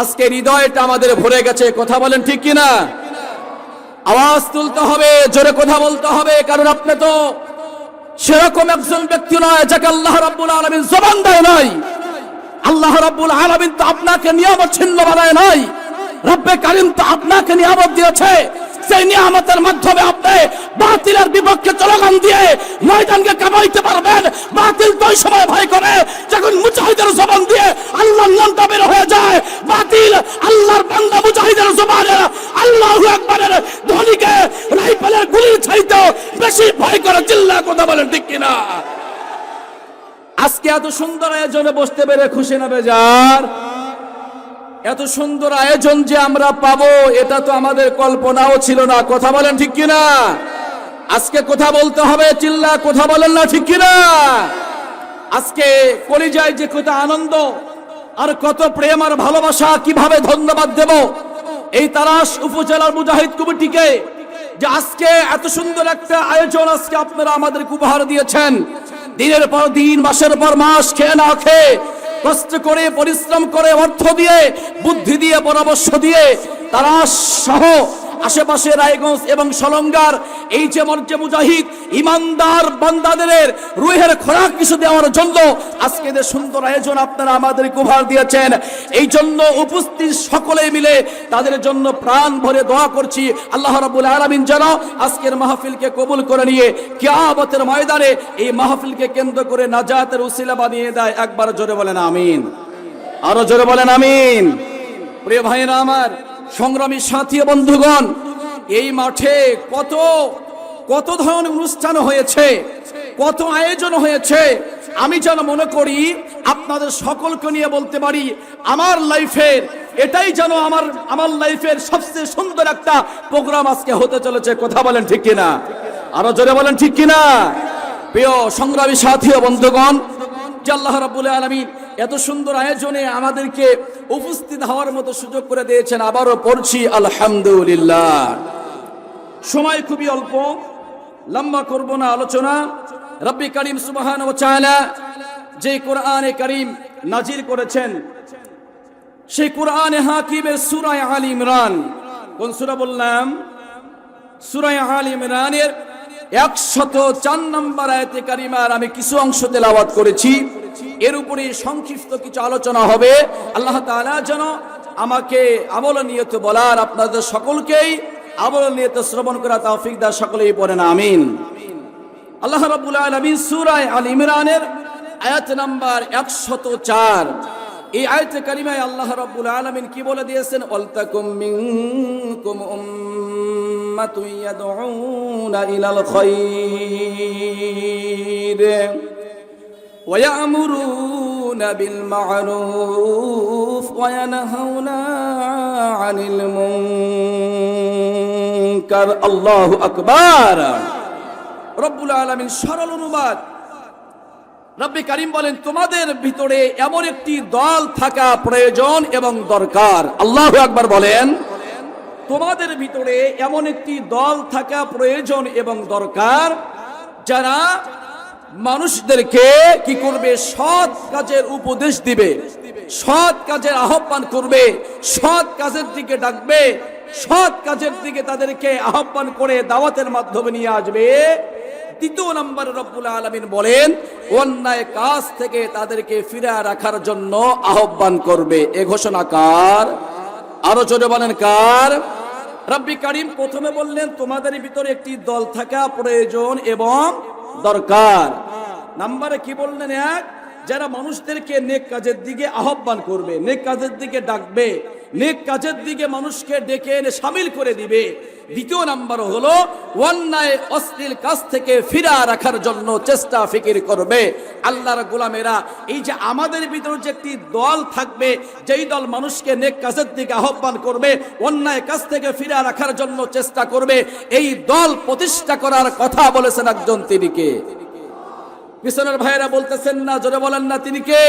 আজকে হৃদয়টা আমাদের ভরে গেছে, কথা বলেন ঠিক কিনা? আওয়াজ তুলতে হবে, জোরে কথা বলতে হবে, কারণ আপনি তো সেরকম একজন ব্যক্তি নয়, যাকে আল্লাহ রাব্বুল আলামিন জবান দেয় নাই। আল্লাহ রাব্বুল আলামিন তো আপনাকে নিয়ামত ছিন্ন বানায় নাই। রব্বে কারিম তো আপনাকে নিয়ামত দিয়েছে। সেই নিয়ামতের মাধ্যমে আপনি বাতিলের বিপক্ষে চলগান দিয়ে ময়দানকে কামাইতে পারবেন, বাতিল তো সময় ভয় করে যখন মুজাহিদের জবান দিয়ে আল্লাহর নামটা বের হয়ে যায়, বাতিল আল্লাহর বান্দা মুজাহিদের জবানে আল্লাহু আকবারের ধ্বনিকে রাইফেলের গুলির চাইতেও বেশি ভয় করে চিল্লা কথা বলেন ঠিক কিনা? আজকে এত সুন্দর আয়োজনে বসতে পেরে খুশি না বেজার? এত সুন্দর আয়োজন যে আমরা পাবো, এটা তো আমাদের কল্পনাও ছিল না। কথা বলেন ঠিক কিনা? আজকে কথা বলতে হবে, চিল্লা, কথা বলেন না ঠিক কিনা? আজকে কলিজায় যে কত আনন্দ, আর কত প্রেম আর ভালোবাসা, কীভাবে ধন্যবাদ দেব? এই তারাস উপজেলার মুজাহিদ কমিটিকে যে আজকে এত সুন্দর একটা আয়োজন আজকে আপনারা আমাদেরকে উপহার দিয়েছেন। দিনের পর দিন, মাসের পর মাস, খেয়ে না খেয়ে কষ্ট করে পরিশ্রম করে অর্থ দিয়ে বুদ্ধি দিয়ে পরামর্শ দিয়ে তারা সহ আশেপাশে রায়গঞ্জ এবং সলঙ্গার, এই যে মর্যে মুজাহিদ, ইমানদার বান্দাদের রুহের খোরাক কিছু দেওয়ার জন্য আজকে যে সুন্দর আয়োজন আপনারা আমাদের উপহার দিয়েছেন, এই জন্য উপস্থিত সকলে মিলে তাদের জন্য প্রাণ ভরে দোয়া করছি। আল্লাহ রাব্বুল আলামিন যেন আজকের মাহফিলকে কবুল করে নিয়ে কিয়ামতের ময়দানে এই মাহফিলকে কেন্দ্র করে নাজাতের উসিলা বানিয়ে দেয়। একবার জোরে বলেন আমিন। আরও জোরে বলেন আমিন। প্রিয় ভাইরা আমার সংগ্রামী সাথী বন্ধুগণ, এই মাঠে কত কত ধরনের অনুষ্ঠান হয়েছে, কত আয়োজন হয়েছে, আমি যেন মনে করি, আপনাদের সকলকে নিয়ে বলতে পারি, আমার লাইফের, এটাই যেন আমার আমার লাইফের সবচেয়ে সুন্দর একটা প্রোগ্রাম আজকে হতে চলেছে, কথা বলেন ঠিক কিনা? আরও জোরে বলেন ঠিক কিনা? প্রিয় সংগ্রামী সাথী বন্ধুগণ, যে আল্লাহ রাব্বুল আলামিন এত সুন্দর আয়োজনে আমাদেরকে উপস্থিত হওয়ার মতো সুযোগ করে দিয়েছেন। আবারও পড়ছি, আলহামদুলিল্লাহ। সময় খুবই অল্প, লম্বা করব না আলোচনা। রব্বি করিম সুবহান ও চায়না যে কোরআনে করিম নাজির করেছেন, সেই কোরআনে হাকিমের সুরায় আল ইমরান। কোন সুরা বললাম? সুরায় আল ইমরানের একশত চার নম্বর আয়তে কারিমার আমি কিছু অংশ তেলাওয়াত করেছি। এর উপরে সংক্ষিপ্ত কিছু আলোচনা হবে। আল্লাহ তাআলা যেন আমাকে আমল নিয়ত বলার আপনাদের সকলকেই আমল নিয়ত শ্রবণ করা তৌফিক দা সকলেই পড়েন আমিন। আল্লাহ রাব্বুল আলামিন সূরা আল ইমরানের আয়াত নাম্বার 104 এই আয়াতে কারিমায় আল্লাহ রাব্বুল আলামিন কি বলে দিয়েছেন? ওয়ালতাকুম মিনকুম উম্মাতুন ইয়াদউনা ইলাল খায়র ويأمرون بالمعروف وينهون عن المنكر الله أكبر রব্বুল আলমিন সরল অনুবাদ রব্বি করিম বলেন তোমাদের ভিতরে এমন একটি দল থাকা প্রয়োজন এবং দরকার আল্লাহ একবার বলেন তোমাদের ভিতরে এমন একটি দল থাকা প্রয়োজন এবং দরকার, যারা মানুষদেরকে কি করবে? সৎ কাজের উপদেশ দিবে, সৎ কাজের আহ্বান করবে, সৎ কাজের দিকে ডাকবে, সৎ কাজের দিকে তাদেরকে আহ্বান করে দাওয়াতের মাধ্যমে নিয়ে আসবে। দ্বিতীয় নম্বরে রব্বুল আলমিন বলেন, অন্যায় কাজ থেকে তাদেরকে ফিরে রাখার জন্য আহ্বান করবে। এ ঘোষণা কার? আরও জোরে বলেন, কার? রব্বি কারিম প্রথমে বললেন, তোমাদের ভিতরে একটি দল থাকা প্রয়োজন এবং দরকার। নাম্বারে কি বললেন এক? যারা মানুষদেরকে নেক কাজের দিকে আহ্বান করবে, নেক কাজের দিকে ডাকবে, নেক কাজের দিকে মানুষকে ডেকে এনে সামিল করে দিবে, দ্বিতীয় নাম্বার হলো অন্যায় অশ্লীল কাজ থেকে ফিরা রাখার জন্য চেষ্টা ফিকির করবে। আল্লাহর গোলামেরা, এই যে আমাদের ভিতরে যে একটি দল থাকবে, যেই দল মানুষকে নেক কাজের দিকে আহ্বান করবে, অন্যায় কাজ থেকে ফিরা রাখার জন্য চেষ্টা করবে, এই দল প্রতিষ্ঠা করার কথা বলেছেন একজন তিনিকে পিছনের ভাইয়েরা বলতেছেন না, জোরে বলেন না তিনি কে?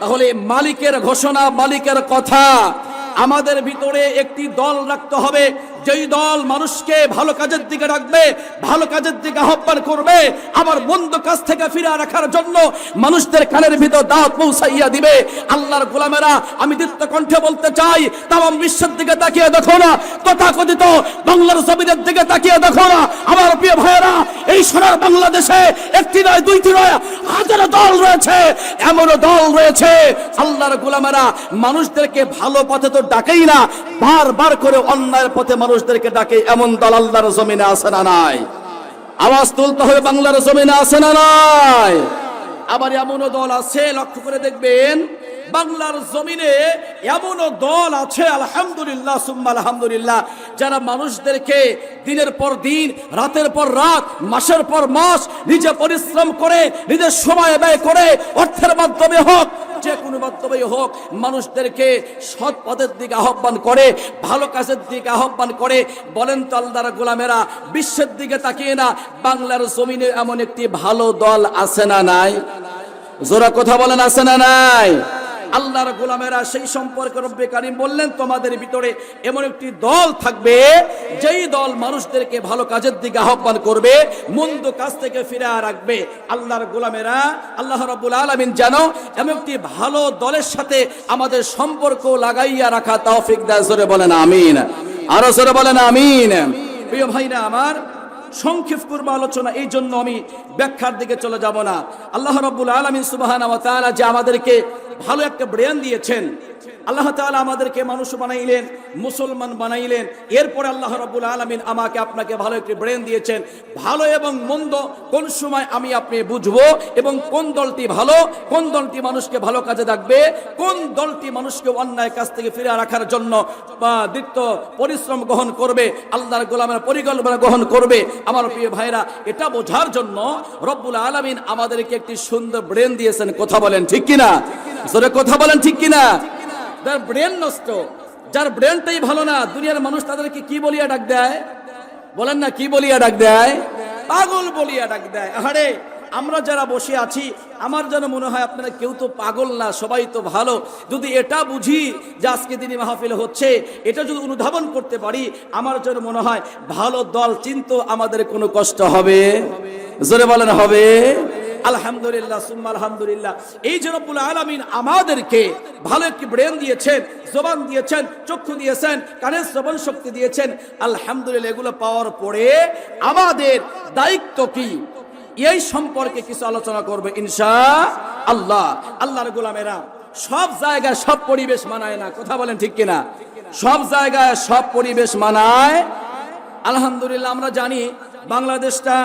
তাহলে মালিকের ঘোষণা, মালিকের কথা। আমাদের ভিতরে একটি দল রাখতে হবে যেই দল মানুষকে ভালো কাজের দিকে রাখবে, ভালো কাজের দিকে আহ্বান করবে, আবার মন্দ কাজ থেকে ফিরে রাখার জন্য মানুষদের কানের ভিতর দাঁত পৌঁছাইয়া দিবে। আল্লাহর গোলামেরা, আমি দীপ্ত কণ্ঠে বলতে চাই তাম বিশ্বের দিকে তাকিয়ে দেখো না, তথাকথিত বাংলার জমিনের দিকে তাকিয়ে দেখো না। আমার প্রিয় ভাইয়েরা, এই সোনার বাংলাদেশে একটি নয়, দুইটি নয়, হাজারো দল রয়েছে, এমনও দল রয়েছে, আল্লাহর গোলামেরা, মানুষদেরকে ভালো পথে তো ডাকেই না, বারবার করে অন্যায়ের পথে মানুষদেরকে ডাকে, এমন দালালদার জমিনে আছে না নাই? আওয়াজ তুলতে হবে, বাংলার জমিনে আছে না নাই? আবার এমনও দল আছে, লক্ষ্য করে দেখবেন বাংলার জমিনে এমনও দল আছে, আলহামদুলিল্লাহ, সুম্মা আলহামদুলিল্লাহ, যারা মানুষদেরকে দিনের পর দিন, রাতের পর রাত, মাসের পর মাস নিজে পরিশ্রম করে, নিজের সময় ব্যয় করে, অর্থের মাধ্যমে হোক, যে কোনো মাধ্যমেই হোক, মানুষদেরকে সৎ পথের দিকে আহ্বান করে, ভালো কাজের দিকে আহ্বান করে। বলেন তো আল্লাহর গোলামেরা, বিশ্বের দিকে তাকিয়ে না, বাংলার জমিনে এমন একটি ভালো দল আছে না নাই? জোরা কথা বলেন, আছে না নাই? আল্লাহর গোলামেরা সেই সম্পর্কে রব্বে কারিম বললেন, তোমাদের ভিতরে এমন একটি দল থাকবে, যেই দল মানুষদেরকে ভালো কাজের দিকে আহ্বান করবে, মন্দ কাজ থেকে ফিরে রাখবে। আল্লাহর গোলামেরা, আল্লাহ রাব্বুল আলামিন যেন এমন একটি ভালো দলের সাথে আমাদের সম্পর্ক লাগাইয়া রাখা তৌফিক জোরে বলেন, আমিন। আরও জোরে বলেন, আমিন। প্রিয় ভাইরা আমার সংক্ষেপ করব আলোচনা, এই জন্য আমি ব্যাখ্যার দিকে চলে যাব না। আল্লাহ রব্বুল আলমিন সুবাহান যে আমাদেরকে ভালো একটা ব্রেন দিয়েছেন, আল্লাহ তাআলা আমাদেরকে মানুষ বানাইলেন, মুসলমান বানাইলেন, এরপরে আল্লাহ রব্বুল আলমিন আমাকে আপনাকে ভালো একটি ব্রেন দিয়েছেন। ভালো এবং মন্দ কোন সময় আমি আপনি বুঝব এবং কোন দলটি ভালো, কোন দলটি মানুষকে ভালো কাজে রাখবে কোন দলটি মানুষকে অন্যায় কাছ থেকে ফিরে রাখার জন্য বা দীপ্ত পরিশ্রম গ্রহণ করবে, আল্লাহর গোলামের পরিকল্পনা গ্রহণ করবে আমার প্রিয় ভাইরা, এটা বোঝার জন্য রব্বুল আলমিন আমাদেরকে একটি সুন্দর ব্রেন দিয়েছেন। কথা বলেন ঠিক কিনা? জোরে কথা বলেন ঠিক কিনা? যার ব্রেন নষ্ট, যার ব্রেনটাই ভালো না, দুনিয়ার মানুষ তাদেরকে কি বলিয়া ডাক দেয়? বলেন না, কি বলিয়া ডাক দেয়? পাগল বলিয়া ডাক দেয়। আহারে আমরা যারা বসে আছি, আমার যেন মনে হয় আপনারা কেউ তো পাগল না, সবাই তো ভালো। যদি এটা বুঝি যে আজকে দিনই মাহফিল হচ্ছে, এটা যদি অনুধাবন করতে পারি, আমার যেন মনে হয় ভালো দল চিন্ত আমাদের কোনো কষ্ট হবে। জোরে বলেন, হবে। আলহামদুলিল্লাহ, সুম্মা আলহামদুলিল্লাহ। এই যে রব্বুল আলামিন আমাদেরকে ভালো একটি ব্রেন দিয়েছেন, জবান দিয়েছেন, চক্ষু দিয়েছেন, কানের শ্রবণ শক্তি দিয়েছেন, আলহামদুলিল্লাহ, এগুলো পাওয়ার পরে আমাদের দায়িত্ব কি? এই সম্পর্কে কিছু আলোচনা করবে, ইনশা আল্লাহ। আল্লাহর গোলামেরা সব জায়গায় সব পরিবেশ মানায় না, কথা বলেন ঠিক কিনা? সব জায়গায় সব পরিবেশ মানায়। আলহামদুলিল্লাহ, আমরা জানি বাংলাদেশটা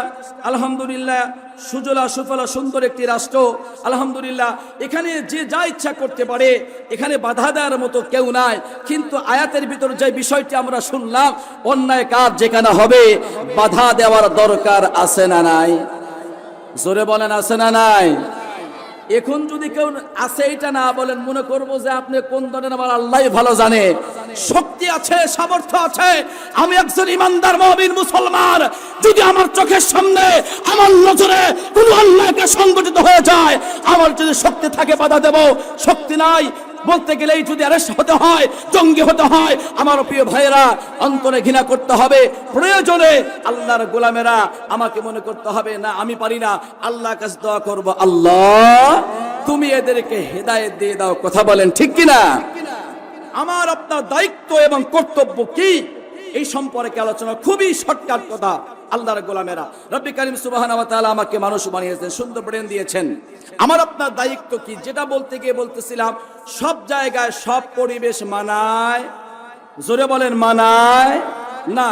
আলহামদুলিল্লাহ সুজলা সুফলা সুন্দর একটি রাষ্ট্র। আলহামদুলিল্লাহ, এখানে যে যা ইচ্ছা করতে পারে, এখানে বাধা দেওয়ার মতো কেউ নাই। কিন্তু আয়াতের ভিতর যে বিষয়টি আমরা শুনলাম, অন্যায় কাজ যেখানে হবে, বাধা দেওয়ার দরকার আছে না নাই? জোরে বলেন, আছে না নাই? এখন যদি কেউ আছে, এটা না বলেন, মনে করব যে আপনি কোন ধরনের আমার আল্লাহ ভালো জানে। শক্তি আছে, সামর্থ্য আছে। আমি একজন ইমানদার মহাবীর মুসলমান। যদি আমার চোখের সামনে, আমার নজরে কোন অন্যায়কে সংগঠিত হয়ে যায়, আমার যদি শক্তি থাকে, বাধা দেব। শক্তি নাই বলতে গেলেই যদি অ্যারেস্ট হতে হয়, জঙ্গি হতে হয়, আমার প্রিয় ভাইয়েরা, অন্তরে ঘৃণা করতে হবে। প্রয়োজনে আল্লাহর গোলামেরা আমাকে মনে করতে হবে, না, আমি পারি না। আল্লাহ কাছে দোয়া করব, আল্লাহ, তুমি এদেরকে হেদায়েত দিয়ে দাও। কথা বলেন, ঠিক কিনা? আমার, আপনার দায়িত্ব এবং কর্তব্য কি? এই সম্পর্কে আলোচনা খুবই শর্টকাট কথা। আল্লাহর গোলামেরা। রব্বি করিম সুবাহান আমাকে মানুষ বানিয়েছেন, সুন্দর ব্রেন দিয়েছেন। আমার আপনার দায়িত্ব কি? যেটা বলতে গিয়ে বলতেছিলাম, সব জায়গায় সব পরিবেশ মানায়। জোরে বলেন, মানায়? না।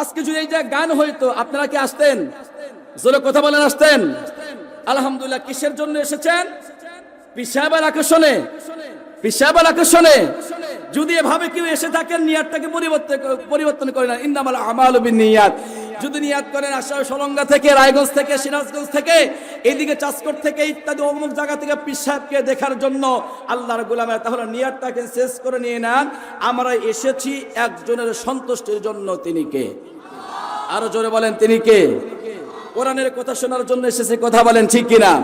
আজকে যদি এই যে গান হইতো, আপনারা কি আসতেন? জোরে কথা বলেন, আসতেন। আলহামদুলিল্লাহ, কিসের জন্য এসেছেন? পিসাবের আকর্ষণে। পিসাবের আকর্ষণে। যদি এভাবে কেউ এসে থাকেন, নিয়াতটাকে পরিবর্তন পরিবর্তন করে না। ইন্দামাল আমাল নিয়াত যদি নিয়াত করেন আশা সলঙ্গা থেকে, রায়গঞ্জ থেকে, সিরাজগঞ্জ থেকে এইদিকে চাষকট থেকে ইত্যাদি অমুক জায়গা থেকে পিসাবকে দেখার জন্য আল্লাহর গোলামের, তাহলে নিয়াতটাকে শেষ করে নিয়ে নেন। আমরা এসেছি একজনের সন্তুষ্টির জন্য তিনি কে? আরও জোরে বলেন, তিনি কে? কোরআনের কথা শোনার জন্য এসেছে, কথা বলেন ঠিক কিনা?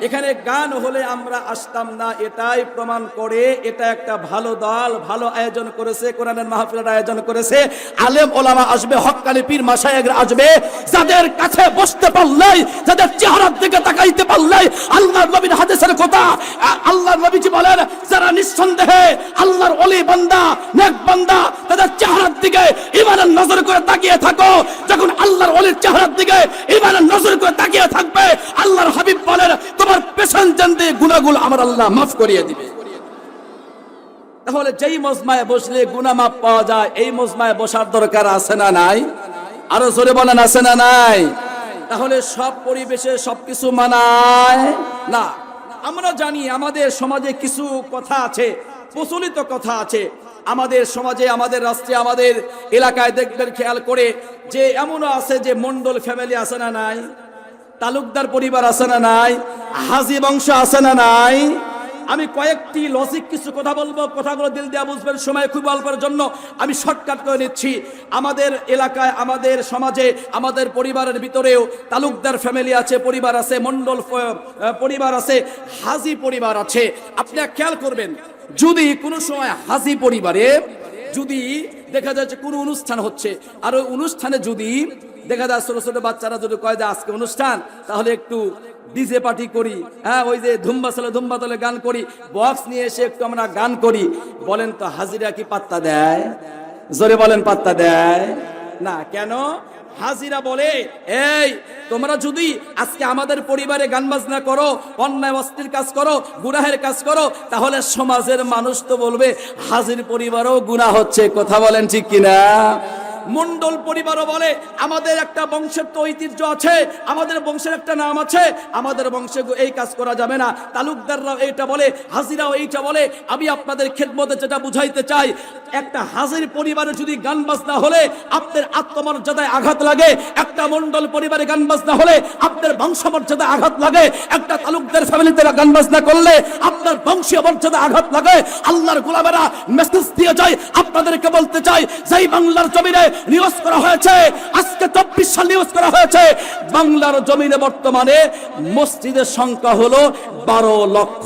এখানে গান হলে আমরা আসতাম না, এটাই প্রমাণ করে এটা একটা ভালো দল, ভালো আয়োজন করেছে, কোরআনের মাহফিলের আয়োজন করেছে। আলেম ওলামা আসবে হক্কানি পীর মাসায়েগরা আসবে, যাদের কাছে বসতে পারলেই, যাদের চেহারার দিকে তাকাইতে পারলেই আল্লাহর নবীর হাদিসের কথা আ- আল্লাহর নবীজি বলেন, যারা নিঃসন্দেহে আল্লাহর অলি বান্দা, নেক বান্দা, তাদের চেহারার দিকে ইমানের নজর করে তাকিয়ে থাকো। যখন আল্লাহর অলির চেহারার দিকে ইমানের নজর করে তাকিয়ে থাকবে। আল্লাহর হাবিব বলেন, তোমার পেছন জানতে আমার আল্লাহ মাফ করিয়ে দিবে। তাহলে যেই মজমায় বসলে মাফ পাওয়া যায়, এই মজমায় বসার দরকার আছে না নাই? আরও জোরে বলেন, আছে না নাই? তাহলে সব পরিবেশে সবকিছু মানায়? না। আমরা জানি আমাদের সমাজে কিছু কথা আছে, প্রচলিত কথা আছে। আমাদের সমাজে, আমাদের রাষ্ট্রে, আমাদের এলাকায় দেখবেন খেয়াল করে যে এমনও আছে যে মন্ডল ফ্যামিলি আছে না নাই, তালুকদার পরিবার আছে না নাই, হাজি বংশ আছে না নাই। আমি কয়েকটি লজিক কিছু কথা বলব, কথাগুলো দিল দেওয়া বুঝবেন, সময় খুব অল্পের জন্য আমি শর্টকাট করে নিচ্ছি। আমাদের এলাকায়, আমাদের সমাজে, আমাদের পরিবারের ভিতরেও তালুকদার ফ্যামিলি আছে, পরিবার আছে মন্ডল পরিবার আছে, হাজি পরিবার আছে। আপনি খেয়াল করবেন যদি কোনো সময় হাজি পরিবারে যদি দেখা যাচ্ছে কোনো অনুষ্ঠান হচ্ছে, আর ওই অনুষ্ঠানে যদি দেখা যায় ছোট ছোট বাচ্চারা যদি কয় যে আজকে অনুষ্ঠান, তাহলে একটু ডিজে পার্টি করি হ্যাঁ ওই যে ধুম্বা চলে ধুম্বা তলে গান করি, বক্স নিয়ে এসে একটু আমরা গান করি। বলেন তো হাজিরা কি পাত্তা দেয়? জোরে বলেন পাত্তা দেয়? না, কেন? হাজিরা বলে, এই, তোমরা যদি আজকে আমাদের পরিবারে গান বাজনা করো, অন্যায় অস্থির কাজ করো, গুনাহের কাজ করো, তাহলে সমাজের মানুষ তো বলবে, হাজির পরিবারও গুনাহ হচ্ছে, কথা বলেন ঠিক কিনা? মন্ডল পরিবারও বলে, আমাদের একটা বংশের তো ঐতিহ্য আছে, আমাদের বংশের একটা নাম আছে, আমাদের বংশে এই কাজ করা যাবে না। তালুকদাররাও এইটা বলে, হাজিরাও এইটা বলে, আমি আপনাদের খেদমতে যেটা বুঝাইতে চাই, একটা হাজির পরিবারে যদি গান বাজনা হলে আপনার আত্মমর্যাদায় আঘাত লাগে, একটা মন্ডল পরিবারে গান বাজনা হলে আপনার বংশমর্যাদায় আঘাত লাগে, একটা তালুকদার ফ্যামিলিতে গান বাজনা করলে আপনার বংশীয় মর্যাদা আঘাত লাগে। আল্লাহর গোলামেরা মেসেজ দিয়ে যায়, আপনাদেরকে বলতে চাই, যেই বাংলার জমিনে নিউজ করা হয়েছে। আজকে চব্বিশ সাল নিউজ করা হয়েছে। বাংলার জমিনে বর্তমানে মসজিদের সংখ্যা হলো বারো লক্ষ।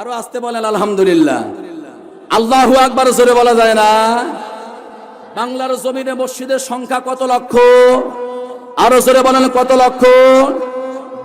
আরও আসতে বলেন, আলহামদুলিল্লাহ। আল্লাহু আকবার জোরে বলা যায় না? বাংলার জমিনে মসজিদের সংখ্যা কত লক্ষ? আরও জোরে বলেন, কত লক্ষ?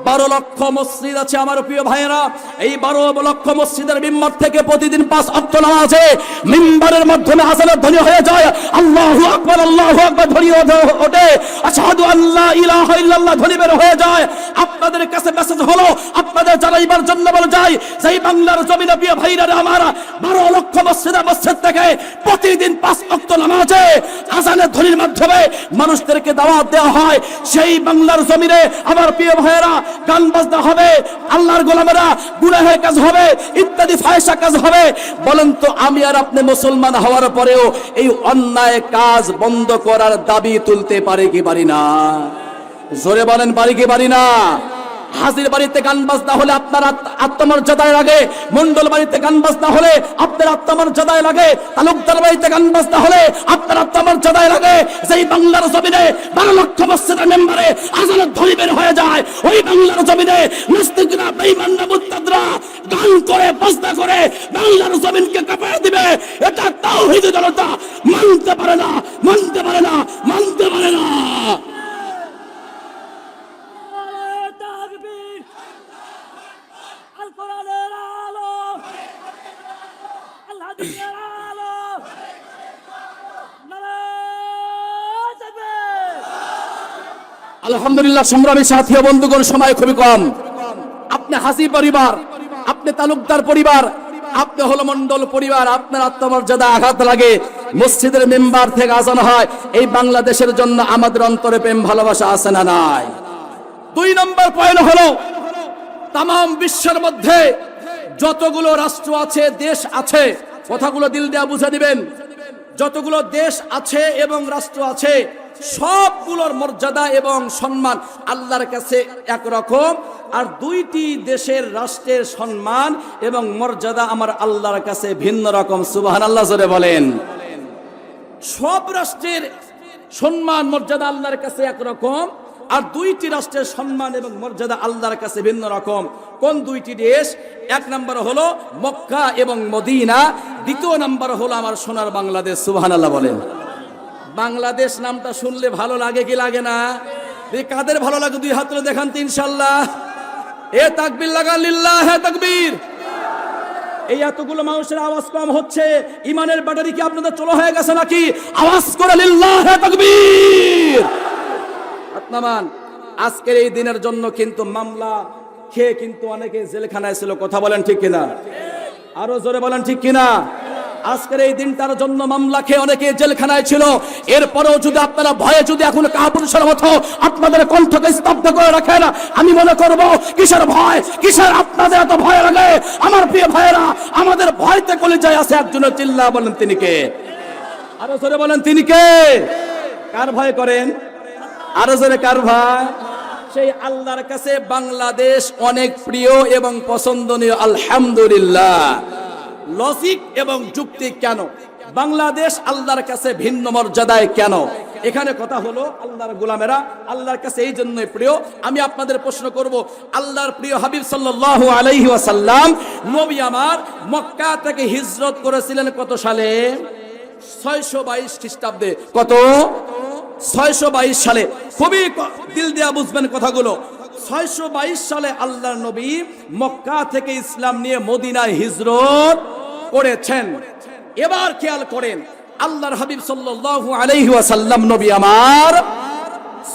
বারো লক্ষ মসজিদ আছে আমার প্রিয় ভাইয়েরা। এই বারো লক্ষ মসজিদের মিম্বর থেকে প্রতিদিন পাঁচ অক্ট আছে মিম্বরের মাধ্যমে হাসানের ধ্বনি হয়ে যায়। আল্লাহু আকবার আল্লাহু আকবার ধ্বনি ওঠে- আশহাদু আল্লাহ ইলাহ ইল্লাল্লাহ ধ্বনি বের হয়ে যায়। আপনাদের কাছে মেসেজ হলো, আপনাদের জানাইবার জন্য বলে যায় সেই বাংলার জমিনে প্রিয় ভাইরা আমার, বারো লক্ষ মসজিদে মসজিদ থেকে প্রতিদিন পাঁচ অক্ট নামাজে আজানের ধ্বনির মাধ্যমে মানুষদেরকে দাওয়াত দেওয়া হয়। সেই বাংলার জমিনে আমার প্রিয় ভাইয়েরা গান বাজনা হবে, আল্লাহর গোলামেরা গুনাহের কাজ হবে, ইত্যাদি ফায়সা কাজ হবে। বলেন তো, আমি আর আপনি মুসলমান হওয়ার পরেও এই অন্যায় কাজ বন্ধ করার দাবি তুলতে পারে কি পারি না? জোরে বলেন, পারি কি পারি না? হাজির বাড়িতে গান বাজনা হলে আপনার আত্ম- আত্মমর্যাদায় লাগে। মন্ডল বাড়িতে গান বাজনা হলে আপনার আত্মমর্যাদায় লাগে। তালুকদার বাড়িতে গান বাজনা হলে আপনার আত্মমর্যাদায় লাগে। যেই বাংলার জমিনে বারো লক্ষ মসজিদের মেম্বারে আজানের ধ্বনি বের হয়ে যায়, ওই বাংলার জমিনে নাস্তিকরা বেঈমানরা মুত্তাদরা গান করে, বাজনা করে, বাংলার জমিনকে কাঁপায় দিবে। এটা তাওহীদ জনতা। মানতে পারে না, মানতে পারে না, মানতে পারে না নারায়ে তাকবীর আল কোরআনের আলো আল আলো আলহামদুলিল্লাহ, সংগ্রামী সাথী বন্ধুগণ, সময় খুবই কম। আপনি হাসি পরিবার, আপনি তালুকদার পরিবার, আপনি হলো মন্ডল পরিবার, আপনার আত্মমর্যাদা আঘাত লাগে। মসজিদের মেম্বার থেকে আজান হয়, এই বাংলাদেশের জন্য আমাদের অন্তরে প্রেম, ভালোবাসা আছে না নাই? দুই নম্বর পয়েন্ট হলো তাম বিশ্বের মধ্যে যতগুলো রাষ্ট্র আছে, দেশ আছে কথাগুলো দিল দেয়া বুঝে দিবেন যতগুলো দেশ আছে এবং রাষ্ট্র আছে, সবগুলোর মর্যাদা এবং সম্মান আল্লাহর কাছে একরকম, আর দুইটি দেশের রাষ্ট্রের সম্মান এবং মর্যাদা আমার আল্লাহর কাছে ভিন্ন রকম। সুবাহান আল্লাহ জোরে বলেন। সব রাষ্ট্রের সম্মান, মর্যাদা আল্লাহর কাছে একরকম আর দুইটি রাষ্ট্রের সম্মান এবং মর্যাদা আল্লাহর কাছে ভিন্ন রকম। কোন দুইটি দেশ? এক নম্বর হলো মক্কা এবং মদিনা। দ্বিতীয় নম্বর হলো আমার সোনার বাংলাদেশ, সুবহানাল্লাহ বলেন। বাংলাদেশ নামটা শুনলে ভালো লাগে কি লাগে না? কাদের ভালো লাগে? দুই হাত দেখান তো ইনশাল্লাহ এ তাকবির লাগান লিল্লাহ, হে তাকবীর। এই এতগুলো মানুষের আওয়াজ কম হচ্ছে। ইমানের ব্যাটারি কি আপনাদের চলো হয়ে গেছে নাকি? আওয়াজ করে লিল্লাহ তাকবীর। আত্মামান আজকের এই দিনের জন্য কিন্তু মামলা খেয়ে কিন্তু অনেকে জেলখানায় ছিল। কথা বলেন ঠিক কিনা? আরও জোরে বলেন ঠিক কিনা? আজকের এই দিনটার জন্য মামলা খেয়ে অনেকে জেলখানায় ছিল। এরপরেও যদি আপনারা ভয়ে যদি এখন কাপুরুষের মতো আপনাদের কণ্ঠকে স্তব্ধ করে রাখেন, আমি মনে করব, কিসের ভয়, কিসের আপনাদের এত ভয় লাগে? আমার প্রিয় ভাইয়েরা, আমাদের ভয়তে কলিজায় আছে একজনের চিল্লা বলেন তিনি কে? আরও জোরে বলেন তিনি কে? কার ভয় করেন? আরও জোরে কার ভয় সেই আল্লাহর কাছে বাংলাদেশ অনেক প্রিয় এবং পছন্দনীয়, আলহামদুলিল্লাহ। লজিক এবং যুক্তি কেন? বাংলাদেশ আল্লাহর কাছে ভিন্ন মর্যাদায় কেন? এখানে কথা হলো আল্লাহর গোলামেরা আল্লাহর কাছে এই জন্যই প্রিয়। আমি আপনাদের প্রশ্ন করব, আল্লাহর প্রিয় হাবিব সাল্লাল্লাহু আলাইহি ওয়াসাল্লাম নবী আমার মক্কা থেকে হিজরত করেছিলেন কত সালে? ছয়শো বাইশ খ্রিস্টাব্দে। কত? ছয়শো বাইশ সালে, খুবই দিল দেয়া বুঝবেন কথাগুলো। ছয়শো বাইশ সালে আল্লাহর নবী মক্কা থেকে ইসলাম নিয়ে মদিনায় হিজরত করেছেন। এবার খেয়াল করেন, আল্লাহর হাবিব আলাইহি ওয়াসাল্লাম নবী আমার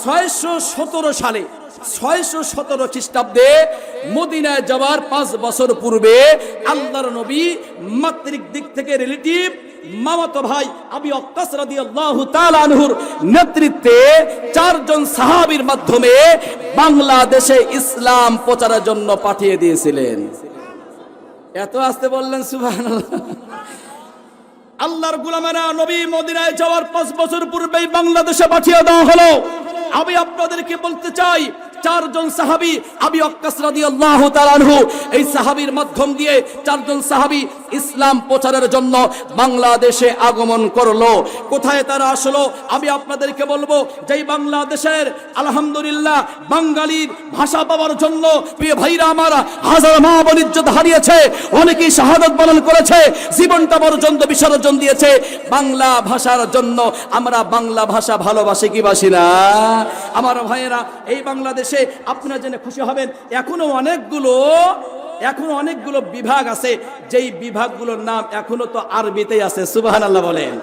ছয়শো সতেরো সালে, ছয়শো সতেরো খ্রিস্টাব্দে মদিনায় যাওয়ার পাঁচ বছর পূর্বে আল্লাহর নবী মাতৃক দিক থেকে রিলেটিভ মামাতো ভাই আবি অক্কাস রাদিয়াল্লাহু তাআলা আনহুর নেতৃত্বে চারজন সাহাবীর মাধ্যমে বাংলাদেশে ইসলাম প্রচারের জন্য পাঠিয়ে দিয়েছিলেন। এত আসতে বললেন, সুবহানাল্লাহ। আল্লাহর গুলামেরা নবী মদিনায় যাওয়ার পাঁচ বছর পূর্বেই বাংলাদেশে পাঠিয়ে দেওয়া হলো। আমি আপনাদেরকে বলতে চাই, চারজন সাহাবী আবি অক্কাস রাদিয়াল্লাহু তাআলা আনহু, এই সাহাবীর মাধ্যম দিয়ে চারজন সাহাবী ইসলাম প্রচারের জন্য বাংলাদেশে আগমন করল। কোথায় তারা আসলো? আমি আপনাদেরকে বলব, যেই বাংলাদেশের আলহামদুলিল্লাহ বাঙালির ভাষা পাওয়ার জন্য প্রিয় ভাইরা আমার হাজার মা বোন হারিয়েছে, অনেকেই শাহাদত বরণ করেছে, জীবনটা পর্যন্ত বিসর্জন দিয়েছে। বাংলা ভাষার জন্য আমরা বাংলা ভাষা ভালোবাসি কি বাসি না? আমার ভাইয়েরা, এই বাংলাদেশে আপনারা জেনে খুশি হবেন, এখনও অনেকগুলো এখনও অনেকগুলো বিভাগ আছে, যেই বিভাগগুলোর নাম এখনও তো আরবিতেই আছে, সুবহানাল্লাহ বলেন।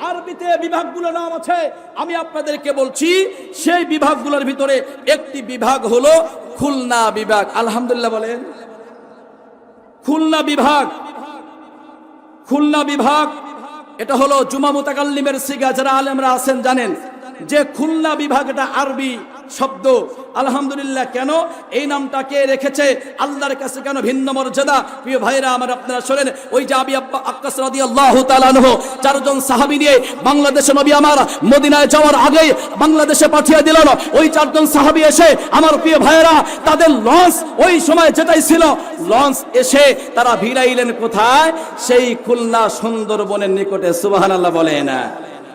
আরবিতে বিভাগগুলো নাম আছে, আমি আপনাদেরকে বলছি, সেই বিভাগগুলোর ভিতরে একটি বিভাগ হলো খুলনা বিভাগ। আলহামদুলিল্লাহ বলেন। খুলনা বিভাগ। খুলনা বিভাগ, এটা হলো জুমা মুতাকাল্লিমের সিগা, যারা আলেমরা আছেন জানেন, যে খুলনা বিভাগ এটা আরবি। শব্দ। আলহামদুলিল্লাহ, কেন? এই নামটা কে রেখেছে আল্লাহর কাছে কেন ভিন্ন মর্যাদা? প্রিয় ভাইরা আমার আপনারা শোনেন, ওই যে আবি আব্বা আক্কাস রাদিয়াল্লাহু তাআলা আনহু, চারজন সাহাবী নিয়ে বাংলাদেশে নবী আমার মদিনায় যাওয়ার আগে বাংলাদেশে পাঠিয়ে দিলেন ওই চারজন সাহাবী এসে, আমার প্রিয় ভাইরা তাদের লঞ্চ ওই সময় যেটাই ছিল, লঞ্চ এসে তারা ভিড়াইলেন কোথায়? সেই খুলনা সুন্দরবনের নিকটে, সুবহানাল্লাহ বলে না।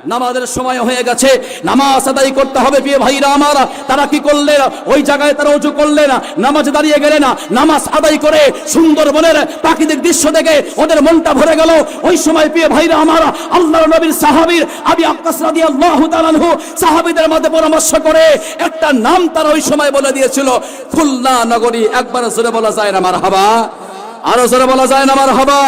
নামাজের সময় হয়ে গেছে। নামাজ আদায় করতে হবে প্রিয় ভাইরা আমার। তারা কি করলেন ওই জায়গায় তারা উঁচু করলে না, নামাজ দাঁড়িয়ে গেলে না। নামাজ আদায় করে সুন্দর সুন্দরবনের প্রাকৃতিক দৃশ্য দেখে ওদের মনটা ভরে গেল। ওই সময় প্রিয় ভাইরা আমার, আল্লাহর নবীর সাহাবীর আবি আক্কাস রাদিয়াল্লাহু তাআলা আনহু সাহাবীদের মধ্যে পরামর্শ করে একটা নাম তারা ওই সময় বলে দিয়েছিল। খুলনা নগরী, একবার জোরে বলা যায় না, মারহাবা। আরও জোরে বলা যায় না আমার হবা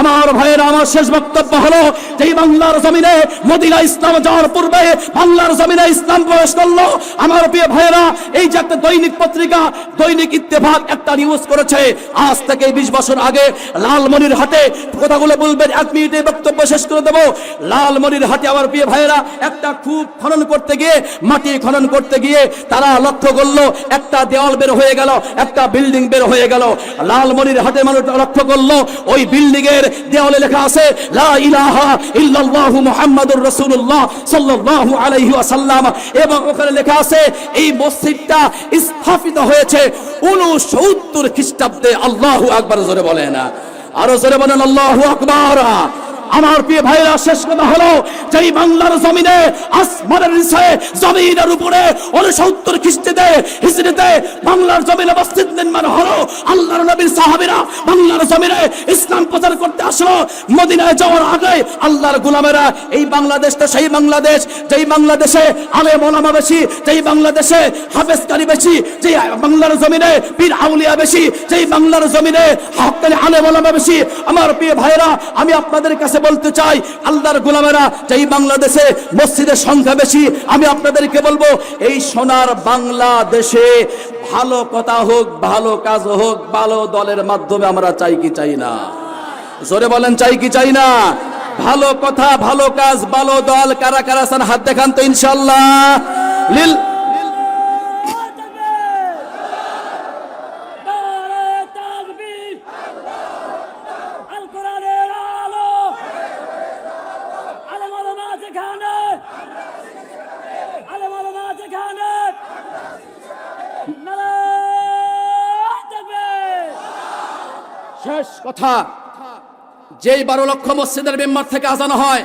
আমার ভাইয়ের আমার শেষ বক্তব্য হলো যে বাংলার জমিনে মদিনা ইসলাম যাওয়ার পূর্বে বাংলার জমিনে ইসলাম প্রবেশ করল। আমার প্রিয় ভাইয়েরা, এই যে একটা দৈনিক পত্রিকা, দৈনিক ইত্তেফাক একটা নিউজ করেছে। আজ থেকে বিশ বছর আগে লালমনির হাটে কথাগুলো বলবেন, এক মিনিটে বক্তব্য শেষ করে দেবো। লালমনির হাটে আমার প্রিয় ভাইয়েরা, একটা খুব খনন করতে গিয়ে, মাটি খনন করতে গিয়ে তারা লক্ষ্য করল, একটা দেওয়াল বের হয়ে গেল, একটা বিল্ডিং বের হয়ে গেল। লালমনির হাটে মানুষ লক্ষ্য করল, ওই বিল্ডিং এর দেওয়ালে লেখা আছে, লা ইলাহা ইল্লাল্লাহু মুহাম্মাদুর রাসূলুল্লাহ সাল্লাল্লাহু আলাইহি ওয়াসাল্লাম। এবং ওখানে লেখা আছে, এই মসজিদটা স্থাপিত হয়েছে 69 খ্রিস্টাব্দে। আল্লাহু আকবার, জোরে বলে না। আরও জোরে বলেন, আল্লাহু আকবার। আমার প্রিয় ভাইরা শেষ কথা হলো, যেই বাংলার জমিনে, আসমানের নিচে, জমিনের উপরে উনসত্তর খ্রিস্টিতে, হিজড়িতে বাংলার জমিনে মসজিদ নির্মাণ হলো, আল্লাহর নবীর সাহাবীরা বাংলার জমিনে ইসলাম প্রচার করতে আসলো, মদিনায় যাওয়ার আগে আল্লাহর গোলামেরা, এই বাংলাদেশটা সেই বাংলাদেশ, যেই বাংলাদেশে আলে মোলামা বেশি, যেই বাংলাদেশে হাফেজকারী বেশি, যেই বাংলার জমিনে পীর আউলিয়া বেশি, যেই বাংলার জমিনে হকানি আলে মোলামা বেশি। আমার প্রিয় ভাইরা আমি আপনাদের কাছে বলতে চাই আল্লাহর গোলামেরা, যেই বাংলাদেশে মসজিদের সংখ্যা বেশি, আমি আপনাদেরকে বলব, এই সোনার বাংলাদেশে ভালো কথা হোক, ভালো কাজ হোক, ভালো দলের মাধ্যমে আমরা চাই কি চাই না। জোরে বলেন, চাই কি চাই না? ভালো কথা, ভালো কাজ, ভালো দল, কারা কারা হাত দেখান তো ইনশাল্লাহ লিল নারে তাকবীর আল কোরআনের আলো আলেম ওলামা যেখানে আলেম ওলামা যেখানে নারে তাকবীর শেষ কথা, যেই বারো লক্ষ মসজিদের মেম্বার থেকে আজানো হয়,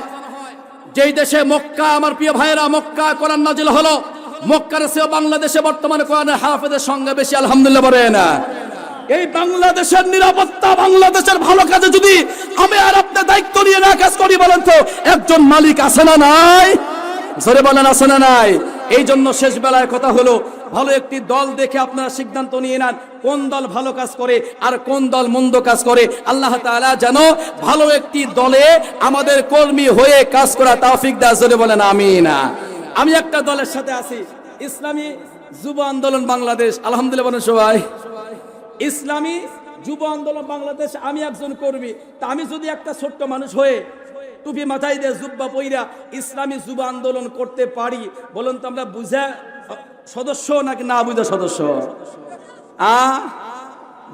যেই দেশে মক্কা, আমার প্রিয় ভাইয়েরা, মক্কা কোরআন নাজিল হলো, মক্কার চেয়েও বাংলাদেশে বর্তমানে কোরআনের হাফেজের সঙ্গে বেশি, আলহামদুলিল্লাহ বলে না। এই বাংলাদেশের নিরাপত্তা, বাংলাদেশের ভালো কাজে যদি আমি আর আপনার দায়িত্ব নিয়ে না কাজ করি বলেন তো, একজন মালিক আছে না নাই? জোরে বলেন, আছে না নাই? এই জন্য শেষ বেলায় কথা হলো ভালো একটি দল দেখে আপনারা সিদ্ধান্ত নিয়ে নেন, কোন দল ভালো কাজ করে আর কোন দল মন্দ কাজ করে। আল্লাহ তাআলা যেন ভালো একটি দলে আমাদের কর্মী হয়ে কাজ করা তাওফিক দা জোরে বলেন আমিনা। আমি একটা দলের সাথে আছি, ইসলামী যুব আন্দোলন বাংলাদেশ, আলহামদুলিল্লাহ বলেন সবাই। ইসলামী যুব আন্দোলন বাংলাদেশ, আমি একজন কর্মী, তা আমি যদি একটা ছোট্ট মানুষ হয়ে টুপি মাথায় দিয়ে জুব্বা পইরা ইসলামী যুব আন্দোলন করতে পারি, বলুন তো আমরা বুঝা সদস্য নাকি না বুঝা সদস্য? আ?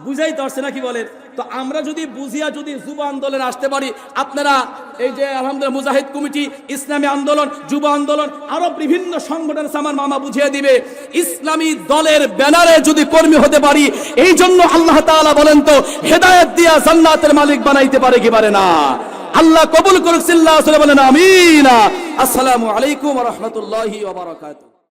বুঝাই তো আসছে নাকি বলেন তো আমরা যদি বুঝিয়া যদি যুব আন্দোলনে আসতে পারি, আপনারা এই যে আলহামদুলিল্লাহ মুজাহিদ কমিটি, ইসলামী আন্দোলন, যুব আন্দোলন, আরও বিভিন্ন সংগঠন আমার মামা বুঝিয়ে দিবে। ইসলামী দলের ব্যানারে যদি কর্মী হতে পারি, এই জন্য আল্লাহ তাআলা বলেন তো, হেদায়েত দিয়া জান্নাতের মালিক বানাইতে পারে কি পারে না? আল্লাহ কবুল করুক, সিল্লাহ বলেন, আমিন। আসসালামু আলাইকুম ওয়া রাহমাতুল্লাহি ওয়া বারাকাতুহু।